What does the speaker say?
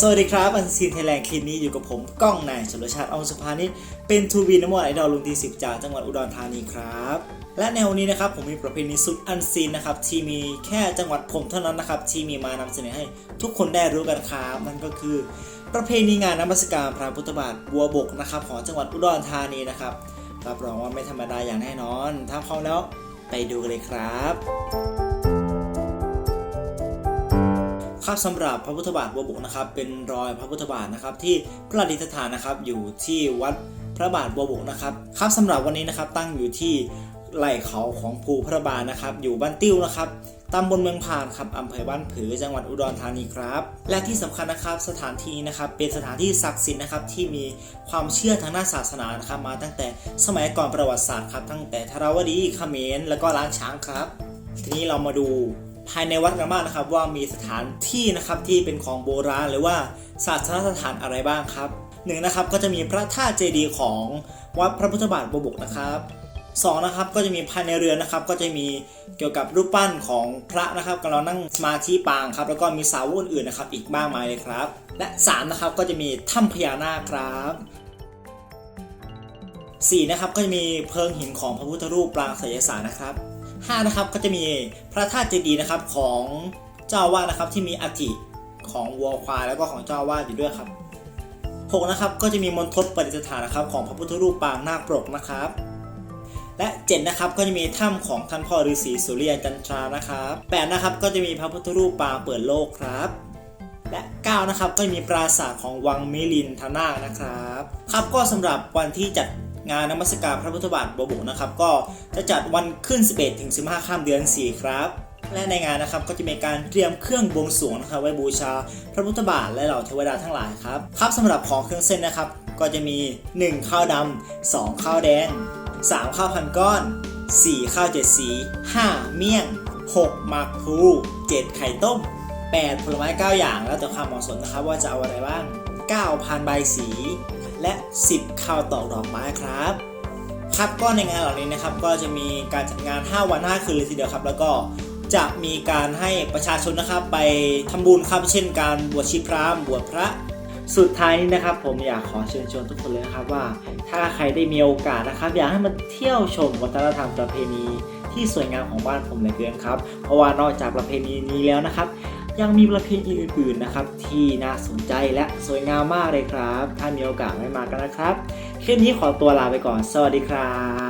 สวัสดีครับอันซีนไทยแลนด์คลิปนี้อยู่กับผมก้องนายชลชาติอองสุภานิชเป็นทูบีน้ำมันไอดอลลุงที่10จากจังหวัดอุดรธานีครับ และในวันนี้นะครับผมมีประเพณีสุดอันซีนนะครับที่มีแค่จังหวัดผมเท่านั้นนะครับที่มีมานำเสนอให้ทุกคนได้รู้กันครับนั่นก็คือ ประเพณีงานนมัสการพระพุทธบาทบัวบกนะครับของจังหวัดอุดรธานีนะครับรับรองว่าไม่ธรรมดาอย่างแน่นอน ถ้าพร้อมแล้วไปดูกันเลยครับ ครับสำหรับพระพุทธบาทบัวบกนะครับเป็นรอยพระพุทธบาทนะครับที่ประดิษฐานนะครับอยู่ที่วัดพระบาทบัวบกนะครับครับสำหรับวันนี้นะครับตั้งอยู่ที่ไหล่เขาของภูพระบาทนะครับ อยู่บ้านติ้วนะครับตำบลเมืองพานครับอำเภอบ้านผือจังหวัดอุดรธานีครับ และที่สำคัญนะครับสถานที่นะครับเป็นสถานที่ศักดิ์สิทธิ์นะครับที่มีความเชื่อทางด้านศาสนานะครับมาตั้งแต่สมัยก่อนประวัติศาสตร์ครับตั้งแต่ธราวดีเขมรแล้วก็ล้านช้างครับ ทีนี้เรามาดู ภายในวัดกันบ้างนะครับ ว่ามีสถานที่นะครับที่เป็นของโบราณหรือว่าศาสนสถานอะไรบ้างครับหนึ่งนะครับก็จะมีพระธาตุเจดีย์ของวัดพระพุทธบาทบวบกนะครับสองนะครับก็จะมีภายในเรือนนะครับ ก็จะมีเกี่ยวกับรูปปั้นของพระนะครับกำลังนั่งสมาธิปางครับแล้วก็มีสาวกอื่นๆนะครับ อีกมากมายเลยครับ และสามนะครับก็จะมีถ้ำพญานาคครับ4นะครับก็จะมีเพิงหินของพระพุทธรูปปรางไสยศาสตร์นะครับ 5นะครับก็จะมีพระธาตุเจดีย์นะครับของเจ้าวาสนะครับที่มีอัฐิของวัวควายแล้วก็ของเจ้าวาสอยู่ด้วยครับ6นะครับก็จะมีมณฑลประดิษฐานนะครับของพระพุทธรูปปางนาคปรกนะครับ และ7นะครับก็จะมีถ้ำของท่านพ่อฤาษีสุริยจันทรานะครับ8นะครับก็จะมีพระพุทธรูปปางเปิดโลกครับและ 9 นะครับ ก็มีปราสาทของวังมิลินทนาคนะครับ ครับก็สำหรับวันที่จัด งานนมัสการพระพุทธบาทบวบกนะครับ ก็จะจัดวันขึ้น 11 ถึง 15 ข้ามเดือน 4 ครับ และในงานนะครับก็จะมีการเตรียมเครื่องบวงสรวงนะครับ ไว้บูชาพระพุทธบาทและเหล่าเทวดาทั้งหลายครับครับสำหรับของเครื่องเส้นนะครับ ก็จะมี 1 ข้าวดำ2ข้าวแดง 3 ข้าวพันก้อน 4 ข้าวเจ็ดสี 5 เมี่ยง 6หมากพลู7ไข่ต้ม 8 ผลไม้ 9 อย่างแล้วแต่ความเหมาะสมนะครับ ว่าจะเอาอะไรบ้าง9พันใบสี และ 10ข้าวตอกดอกไม้ครับครับก็ในงานเหล่านี้นะครับก็จะมีการจัดงาน 5 วัน 5 คืนเลยทีเดียวครับ แล้วก็จะมีการให้ประชาชนนะครับไปทำบุญครับเช่นการบวชชีพราหมณ์บวชพระสุดท้ายนี้นะครับ ผมอยากขอเชิญชวนทุกคนเลยนะครับว่า ถ้าใครได้มีโอกาสนะครับ อยากให้มาเที่ยวชมวัฒนธรรมประเพณีที่สวยงามของบ้านผมเหลยเกินครับ เพราะว่านอกจากประเพณีนี้แล้วนะครับ ยังมีประเพณีอื่นๆนะครับ ที่น่าสนใจและสวยงามมากเลยครับ ถ้ามีโอกาสไม่มากันนะครับคลิปนี้ขอตัวลาไปก่อน สวัสดีครับ